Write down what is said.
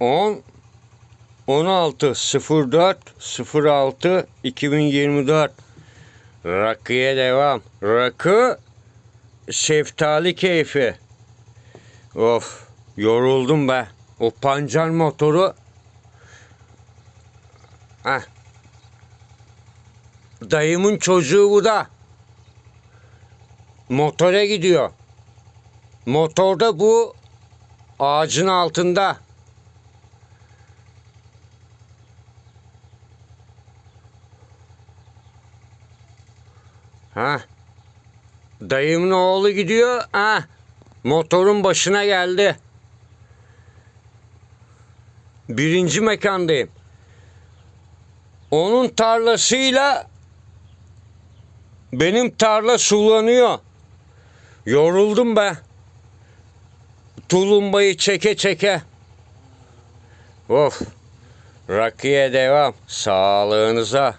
10 16 04 06 2024 Rakıya devam. Rakı şeftali keyfi. Of yoruldum be. O pancar motoru. Heh. Dayımın çocuğu bu da. Motora gidiyor. Motorda bu ağacın altında. Ha. Dayımın oğlu gidiyor. Ha. Motorun başına geldi. Birinci mekandayım. Onun tarlasıyla benim tarla sulanıyor. Yoruldum be. Tulumbayı çeke çeke. Of. Rakıya devam. Sağlığınıza.